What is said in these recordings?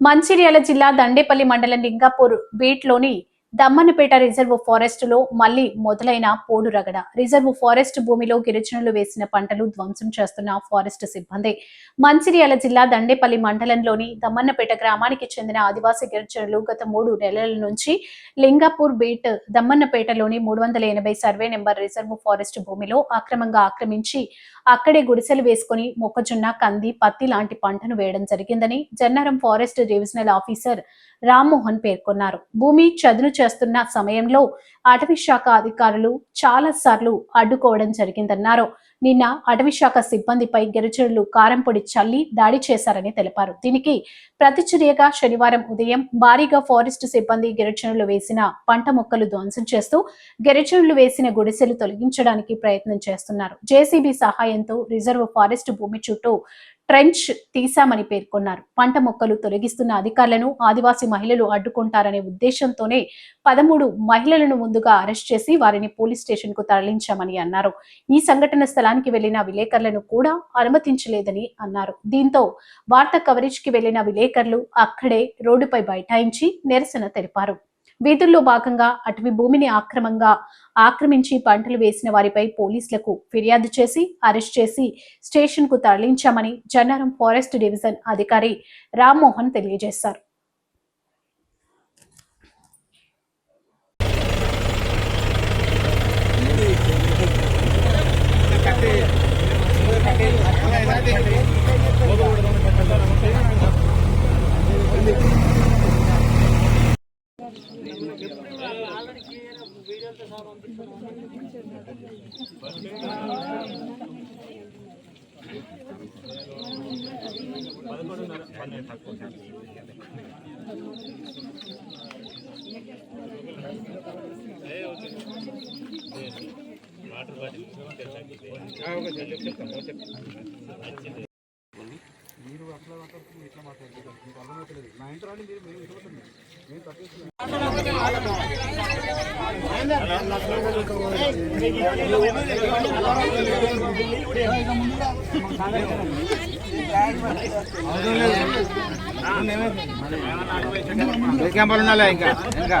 మంచిర్యాల జిల్లా దండేపల్లి మండలం లింగాపూర్ బీట్లోని దమ్మన్నపేట రిజర్వ్ ఫారెస్ట్లో మళ్ళీ మొదలైన పోడు రగడ రిజర్వ్ ఫారెస్ట్ భూమిలో గిరిజనులు వేసిన పంటలు ధ్వంసం చేస్తున్న ఫారెస్ట్ సిబ్బంది. మంచిర్యాల జిల్లా దండేపల్లి మండలంలోని దమ్మన్నపేట గ్రామానికి చెందిన ఆదివాసీ గిరిజనులు గత మూడు నెలల నుంచి లింగాపూర్ బీట్ దమ్మన్నపేటలోని మూడు వందల ఎనభై సర్వే నెంబర్ రిజర్వ్ ఫారెస్ట్ భూమిలో అక్రమంగా ఆక్రమించి అక్కడే గుడిసెలు వేసుకుని మొక్కజొన్న కంది పత్తి లాంటి పంటను వేయడం జరిగిందని Jannaram forest divisional officer Rammohan పేర్కొన్నారు. భూమి చదును చేస్తున్న సమయంలో అటవీ శాఖ అధికారులు చాలా సార్లు అడ్డుకోవడం జరిగిందన్నారు. నిన్న అటవీ శాఖ సిబ్బందిపై గిరిజనులు కారంపొడి చల్లి దాడి చేశారని తెలిపారు. దీనికి ప్రతిచర్యగా శనివారం ఉదయం భారీగా ఫారెస్ట్ సిబ్బంది గిరిజనులు వేసిన పంట మొక్కలు ధ్వంసం చేస్తూ గిరిజనులు వేసిన గుడిసెలు తొలగించడానికి ప్రయత్నం చేస్తున్నారు. జేసీబీ సహాయంతో రిజర్వ్ ఫారెస్ట్ భూమి చుట్టూ ట్రెంచ్ తీశామని పేర్కొన్నారు. పంట మొక్కలు తొలగిస్తున్న అధికారులను ఆదివాసీ మహిళలు అడ్డుకుంటారనే ఉద్దేశంతోనే పదమూడు మహిళలను ముందుగా అరెస్ట్ చేసి వారిని పోలీస్ స్టేషన్కు తరలించామని అన్నారు. ఈ సంఘటన స్థలానికి వెళ్ళిన విలేకరులను కూడా అనుమతించలేదని అన్నారు. దీంతో వార్త కవరేజ్కి వెళ్ళిన విలేకరులు అక్కడే రోడ్డుపై బైఠాయించి నిరసన తెలిపారు. వీధుల్లో భాగంగా అటవీ భూమిని ఆక్రమంగా ఆక్రమించి పంటలు వేసిన వారిపై పోలీసులకు ఫిర్యాదు చేసి అరెస్ట్ చేసి స్టేషన్కు తరలించామని జన్నారం ఫారెస్ట్ డివిజన్ అధికారి రామ్మోహన్ తెలియజేశారు. మీరు అట్లా మాట్లాడుతున్నారు ఇట్లా మాట్లాడుతున్నారు నా ఇంటర్ రాని మీరు మేము ఇట్లా మేము తప్పేస్తున్నాం క్యాంపాలు ఉండాలి ఇంకా? ఇంకా?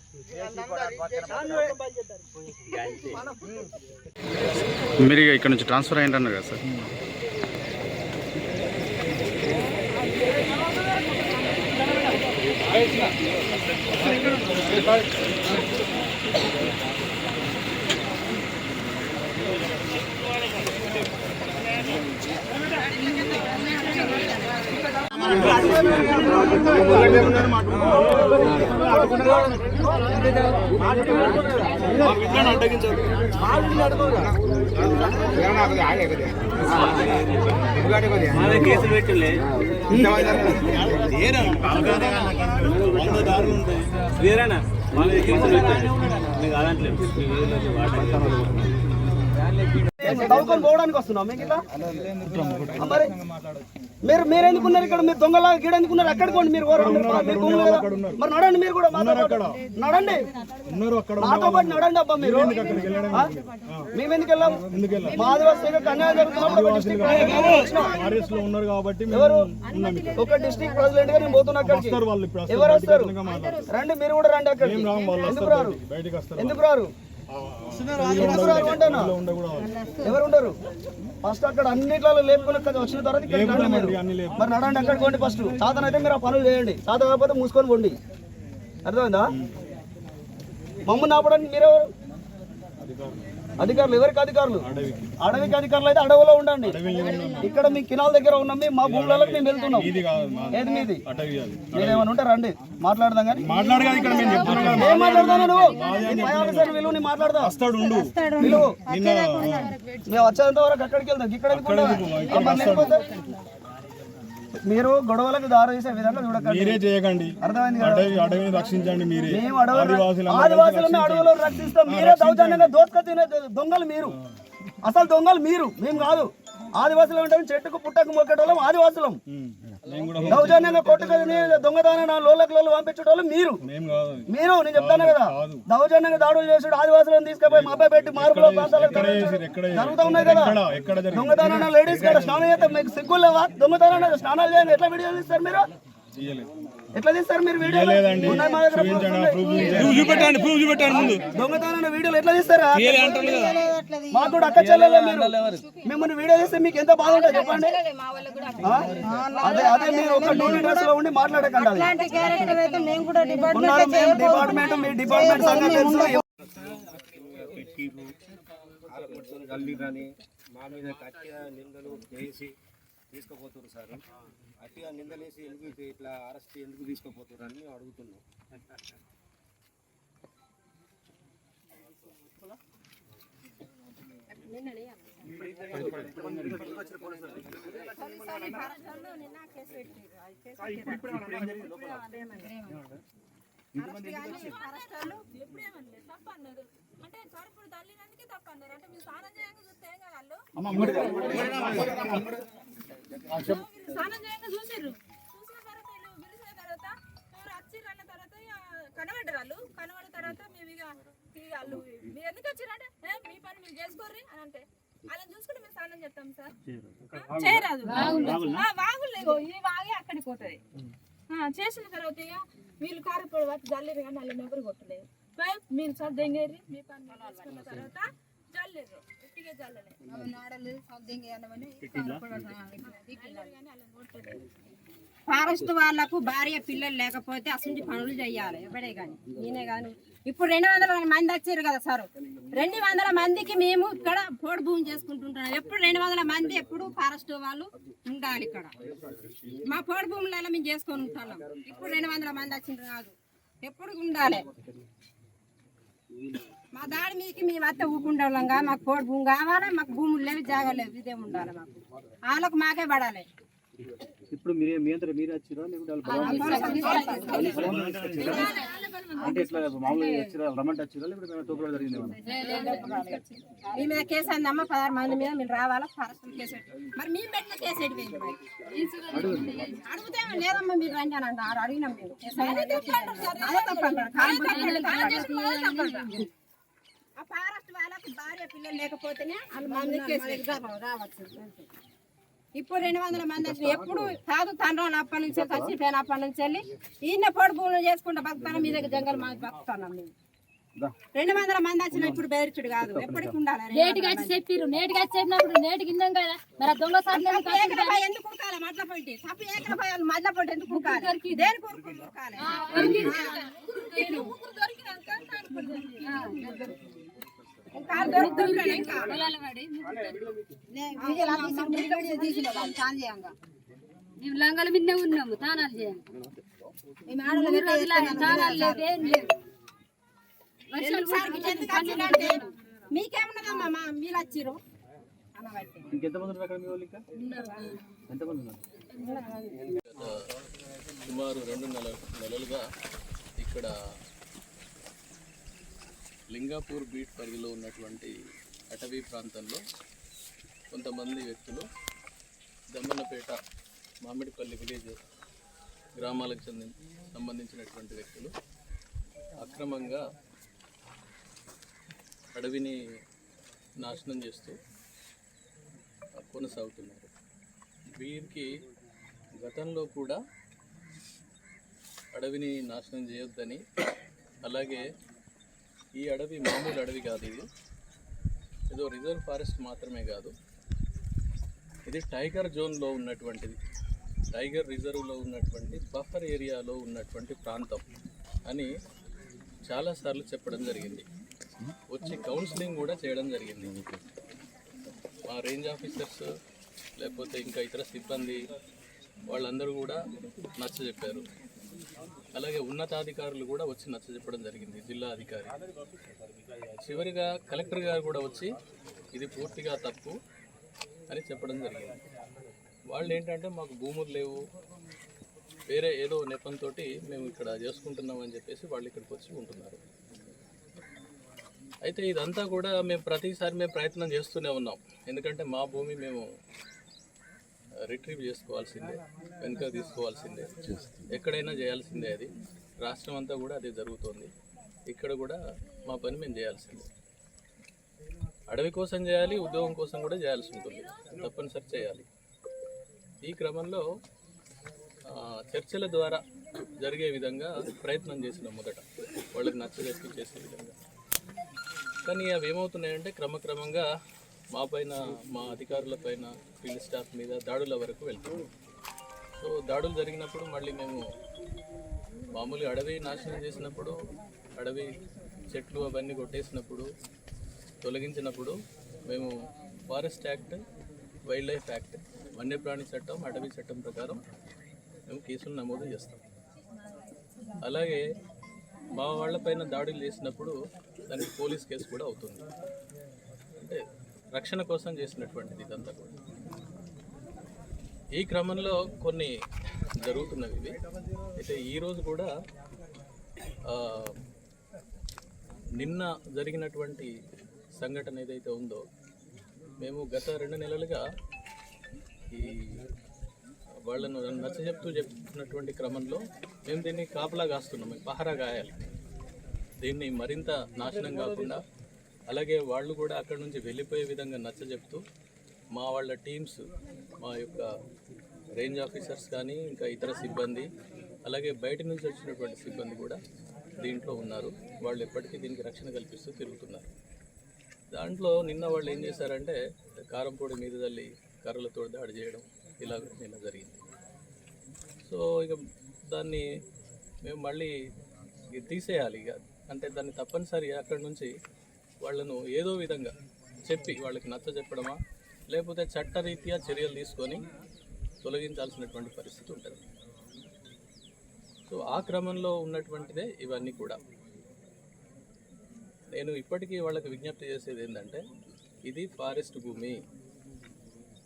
మీరు ఇక్కడ నుంచి ట్రాన్స్ఫర్ అయ్యిందన్నారు కదా సార్. కేసులు పెట్టలే వేరేనా వాళ్ళ కేసులు పెట్టాలి అలాంటి దౌకొని పోవడానికి వస్తున్నాం మీకు ఇట్లా? ఆ, మరి మీరు మీరు ఎందుకున్నారు ఇక్కడ? మీరు దొంగలా గీడ ఎందుకున్నారు? ఎక్కడికి పోండి. మీరు మీరు నడండి మీరు కూడా. నడండి. మాతో పాటు నడండి అబ్బా మీరు? మేము ఎందుకు వెళ్ళాం? మా ఆదివాసీ అన్యాయం జరుగుతున్నప్పుడు ఒక డిస్ట్రిక్ట్ ప్రెసిడెంట్గా వచ్చినాం. ఆర్ఎస్లో ఉన్నారు కాబట్టి ఎవరు. ఒక డిస్ట్రిక్ట్ ప్రెసిడెంట్గా నేను పోతున్నా అక్కడికి. ఎవరు వస్తారు. రండి మీరు కూడా రండి అక్కడికి. వాళ్ళు? ఎందుకు రారు? ఎందుకు రారు? ఎవరు ఉండరు? ఫస్ట్ అక్కడ అన్నిట్లలో లేపుకుని వచ్చిన తర్వాత ఇక్కడ మీరు. నడండి అక్కడికి పోండి ఫస్ట్. సాధన అయితే మీరు ఆ పనులు చేయండి. సాధన కాకపోతే మూసుకొని పోండి. అర్థమైందా? మమ్మల్ని ఆపడానికి మీరెవరు? అధికారులు ఎవరికి అధికారులు? అడవికి అధికారులు అయితే అడవిలో ఉండండి. ఇక్కడ మీ కినాల దగ్గర ఉన్నాం మా భూములకు మేము వెళ్తున్నాం. ఇది కాదు మా- ఏది మీది? అటవీ అది. మీరు ఏమైనా ఉంటే రండి. మాట్లాడదాం కానీ. మాట్లాడదాను నువ్వు? మాట్లాడదా? నిన్న మేము వచ్చేంత వరకు అక్కడికి వెళ్దాం. ఇక్కడ ఎందుకు ఉండాలి? అబ్బా, లేకపోతే మీరు గొడవలకు దారి తీసే విధంగా చూడకండి. మీరే చేయకండి. అర్థమైంది అడవి అడవిని రక్షించండి మీరే. మేము అడవులు ఆదివాసులు ఆదివాసులమే అడవులు రక్షిస్తాం. మీరే దౌర్జన్యంగా దోచుక తినే దొంగలు మీరు. అసలు దొంగలు మీరు. మేము కాదు. ఆదివాసులు అంటే చెట్టుకు పుట్టకు మొక్కేటోళ్ళం ఆదివాసులం. కూడా దౌర్జన్యంగా కొట్టుకొని దొంగదాన లోళ్ళకి లోళ్ళు పంపించేటోళ్ళు మీరు. కాదు. మీరు నేను చెప్తాను కదా. కాదు. దౌర్జన్యంగా దాడులు చేసుడు ఆదివాసులను తీసుకుపోయి మభ్య పెట్టి మార్పులో ప్రాంతాలకు? జరుగుతూ ఉన్నాయి కదా. దొంగతనాన లేడీస్ కూడా స్నానం చేస్తే మీకు సిగ్గులు లేవా? దొంగతనాన స్నానాలు చేయండి. ఎట్లా వీడియో తీస్తారు మీరు? ఎట్లా తీస్తారు మీరు వీడియో తీయలేదండి ఉన్నాయి మా దగ్గర చూపించండి proofs ప్రూఫ్ ఉన్నాయి. చూపెట్టండి ప్రూఫ్ చూపెట్టండి ముందు. దొంగతనాన వీడియోలు ఎట్లా తీస్తారా మాకు కూడా అక్క చెల్లెలే మీరు. మిమ్మల్ని వీడియో తీస్తే మీకు ఎంత బాధ ఉంటుంది చెప్పండి? అదే అదే మీరు ఒక డ్యూటీ డ్రెస్లో ఉండి మాట్లాడకండి డిపార్ట్మెంట్ డిపార్ట్మెంట్ మీ డిపార్ట్మెంట్ సంగతి తెలుసు గల్లీరని మా మీద గట్టిగా నిందలు వేసి తీసుకుపోతున్నారు సార్. గట్టిగా నిందలేసి ఎందుకు ఇట్లా అరెస్ట్ ఎందుకు తీసుకుపోతున్నారు అని మేము అడుగుతున్నాం అంటే సార్ ఇప్పుడు తల్లినందుకే తప్ప అన్నారు. అంటే మీరు స్నానం చేయంగా చూస్తే ఏం కాదు వాళ్ళు. స్నానం చేయంగా చూసిర్రు. చూసిన తర్వాత వీళ్ళు పిలిచిన తర్వాత వచ్చిర్రు అన్న తర్వాత ఇక కనబడ్డారు వాళ్ళు. కనబడిన తర్వాత మేము ఇక ఇక వాళ్ళు మీరు ఎందుకు వచ్చిరంటే "ఏ, మీ పని మీరు చేసుకోర్రి అని అంటే అలా చూసుకుంటే మేము స్నానం చేస్తాం సార్. చేయరాదు. ఆ, వాగులు లేవు. ఈ వాగే అక్కడికి పోతుంది. ఆ, చేసిన తర్వాత ఇక వీళ్ళు కారపొడి వచ్చి జల్లేరు కానీ వాళ్ళు ఎవరు కొట్టలేదు. మీరు సార్ దెంగేరి మీ పని మీరు చేసుకున్న తర్వాత ఉట్టిగా ఫారెస్ట్ వాళ్ళకు భార్య పిల్లలు లేకపోతే అసలు పనులు చేయాలి. ఎవడే కానీ నేనే కానీ ఇప్పుడు రెండు వందల మంది వచ్చారు కదా సార్. రెండు వందల మందికి మేము ఇక్కడ పోడు భూమి చేసుకుంటుంటున్నాం. ఎప్పుడు రెండు వందల మంది ఎప్పుడు ఫారెస్ట్ వాళ్ళు ఉండాలి ఇక్కడ. మా పోడు భూములలో మేము చేసుకొని ఉంటున్నాం ఇప్పుడు రెండు వందల మంది వచ్చిండ్రు కాదు. ఎప్పుడు ఉండాలి. మా దాడి మీకు మేము అత్త ఊకుండాలంగా మాకు కోడి భూమి కావాలి మాకు భూములు లేవు జాగాలేవు ఇదే ఉండాలి మాకు. వాళ్ళకు మాకే పడాలి. ఇప్పుడు మీరే మీ అంతా మీరే వచ్చిరా? లేకుంటే అంటే ఇట్లా మామూలుగా వచ్చిరా? రమ్మంటే వచ్చిరా? లేకుంటే తోపులో జరిగింది మీ మీద కేసు పదహారు మంది మీద మీరు రావాలా? ఫారెస్ట్ కేసు పెట్టి. మరి మేము పెట్టిన కేసు ఎటు పోయింది మరి? అడిగితే లేదమ్మా మీరు రండి అని అంటారు అడిగినాం అయింది. అదే తప్పు అంటారు. కాలం పట్టుకోండి, కాలం చేసుకున్న వాళ్ళే తప్పు అంటారు. ఆ ఫారెస్ట్ వాళ్ళకి భార్య పిల్లలు లేకపోతేనే వాళ్ళ మంది కేసు రావచ్చు. ఇప్పుడు రెండు వందల మంది వచ్చి ఎప్పుడు కాదు తండ్రి అప్పటి నుంచి చచ్చిపోయిన అప్పటి నుంచి వెళ్ళి ఈయన పొడి పూలు చేసుకుంటూ బతుకుతాను మీ దగ్గర జంగల్ మాకు బతుకుతున్నాం మేము రెండు వందల మంది వచ్చిన ఇప్పుడు బెదిరించుడు కాదు ఎప్పటికి ఉండాలి నేటికి వచ్చి చెప్పిర్రు నేటికి వచ్చి చెప్పినప్పుడు నేటికి ఇందాం కదా మరి దొంగ ఎందుకు ఉరకాలి? మట్ల పొంటి. తప్పు మట్ల పొంటి ఎందుకు ఉరకాలి? దేనికి ఉరుకు- ఉరకాలి? మేము లంగల మిన్నే ఉన్నాము తానాలు చేస్తాం తానాలు లేవు ఏం వచ్చిందంటే మీకేమున్నదమ్మా? మా మీరు ఉన్నారు? సుమారు రెండు నెల నెలలుగా ఇక్కడ లింగాపూర్ బీట్ పరిధిలో ఉన్నటువంటి అటవీ ప్రాంతంలో కొంతమంది వ్యక్తులు దమ్మన్నపేట మామిడిపల్లి విలేజ్ గ్రామాలకు చెందిన సంబంధించినటువంటి వ్యక్తులు అక్రమంగా అడవిని నాశనం చేస్తూ కొనసాగుతున్నారు. వీరికి గతంలో కూడా అడవిని నాశనం చేయొద్దని అలాగే ఈ అడవి మామూలు అడవి కాదు ఇది. ఏదో రిజర్వ్ ఫారెస్ట్ మాత్రమే కాదు. ఇది టైగర్ జోన్లో ఉన్నటువంటిది. టైగర్ రిజర్వ్లో ఉన్నటువంటి బఫర్ ఏరియాలో ఉన్నటువంటి ప్రాంతం అని చాలాసార్లు చెప్పడం జరిగింది. వచ్చి కౌన్సిలింగ్ కూడా చేయడం జరిగింది. మా రేంజ్ ఆఫీసర్స్ లేకపోతే ఇంకా ఇతర సిబ్బంది వాళ్ళందరూ కూడా నచ్చ చెప్పారు అలాగే ఉన్నతాధికారులు కూడా వచ్చి నచ్చ చెప్పడం జరిగింది జిల్లా అధికారి. చివరిగా కలెక్టర్ గారు కూడా వచ్చి ఇది పూర్తిగా తప్పు అని చెప్పడం జరిగింది. వాళ్ళు ఏంటంటే మాకు భూములు లేవు వేరే ఏదో నెపంతో మేము ఇక్కడ చేసుకుంటున్నాం అని చెప్పేసి వాళ్ళు ఇక్కడికి వచ్చి ఉంటున్నారు. అయితే ఇదంతా కూడా మేము ప్రతిసారి మేము ప్రయత్నం చేస్తూనే ఉన్నాం. ఎందుకంటే మా భూమి మేము రిట్రీవ్ చేసుకోవాల్సిందే వెనుక తీసుకోవాల్సిందే. ఎక్కడైనా చేయాల్సిందే అది. రాష్ట్రం అంతా కూడా అదే జరుగుతోంది. ఇక్కడ కూడా మా పని మేము చేయాల్సిందే. అడవి కోసం చేయాలి ఉద్యోగం కోసం కూడా చేయాల్సి ఉంటుంది. తప్పనిసరి చేయాలి. ఈ క్రమంలో చర్చల ద్వారా జరిగే విధంగా ప్రయత్నం చేసిన మొదట వాళ్ళకి నచ్చజెప్పి చేసే విధంగా. కానీ అవి ఏమవుతున్నాయంటే క్రమక్రమంగా మా పైన మా అధికారుల పైన ఫీల్డ్ స్టాఫ్ మీద దాడుల వరకు వెళ్తుంది. సో దాడులు జరిగినప్పుడు మళ్ళీ మేము మామూలుగా అడవి నాశనం చేసినప్పుడు అడవి చెట్లు అవన్నీ కొట్టేసినప్పుడు తొలగించినప్పుడు మేము forest act wildlife act వన్యప్రాణి చట్టం అటవీ చట్టం ప్రకారం మేము కేసులు నమోదు చేస్తాం. అలాగే మా వాళ్ళపైన దాడులు చేసినప్పుడు దానికి పోలీస్ కేసు కూడా అవుతుంది. అంటే రక్షణ కోసం చేసినటువంటిది ఇదంతా కూడా. ఈ క్రమంలో కొన్ని జరుగుతున్నవి ఇవి. అయితే ఈరోజు కూడా నిన్న జరిగినటువంటి సంఘటన ఏదైతే ఉందో మేము గత రెండు నెలలుగా ఈ వాళ్ళను నచ్చ చెప్తూ చెప్తున్నటువంటి క్రమంలో మేము దీన్ని కాపలా కాస్తున్నాం పహరా గాయాలి. దీన్ని మరింత నాశనం కాకుండా అలాగే వాళ్ళు కూడా అక్కడ నుంచి వెళ్ళిపోయే విధంగా నచ్చ చెప్తూ మా వాళ్ళ టీమ్స్ మా యొక్క రేంజ్ ఆఫీసర్స్ కానీ ఇంకా ఇతర సిబ్బంది అలాగే బయట నుంచి వచ్చినటువంటి సిబ్బంది కూడా దీంట్లో ఉన్నారు. వాళ్ళు ఎప్పటికీ దీనికి రక్షణ కల్పిస్తూ తిరుగుతున్నారు. దాంట్లో నిన్న వాళ్ళు ఏం చేశారంటే కారంపొడి మీద తల్లి కర్రలతో దాడి చేయడం ఇలా నిన్న జరిగింది. సో ఇక దాన్ని మేము మళ్ళీ తీసేయాలి ఇక. అంటే దాన్ని తప్పనిసరి అక్కడి నుంచి వాళ్ళను ఏదో విధంగా చెప్పి వాళ్ళకి నచ్చ చెప్పడమా లేకపోతే చట్టరీత్యా చర్యలు తీసుకొని తొలగించాల్సినటువంటి పరిస్థితి ఉంటుంది. సో ఆ క్రమంలో ఉన్నటువంటిదే ఇవన్నీ కూడా. నేను ఇప్పటికీ వాళ్ళకి విజ్ఞప్తి చేసేది ఏంటంటే ఇది ఫారెస్ట్ భూమి.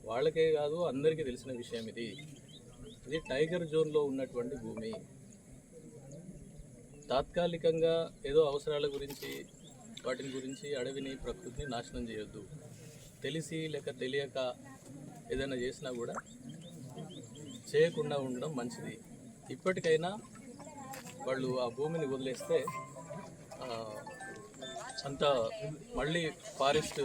వాళ్ళకే కాదు అందరికీ తెలిసిన విషయం ఇది. ఇది టైగర్ జోన్లో ఉన్నటువంటి భూమి. తాత్కాలికంగా ఏదో అవసరాల గురించి వాటిని గురించి అడవిని ప్రకృతిని నాశనం చేయొద్దు. తెలిసి లేక తెలియక ఏదైనా చేసినా కూడా చేయకుండా ఉండడం మంచిది. ఇప్పటికైనా వాళ్ళు ఆ భూమిని వదిలేస్తే అంత మళ్ళీ ఫారెస్ట్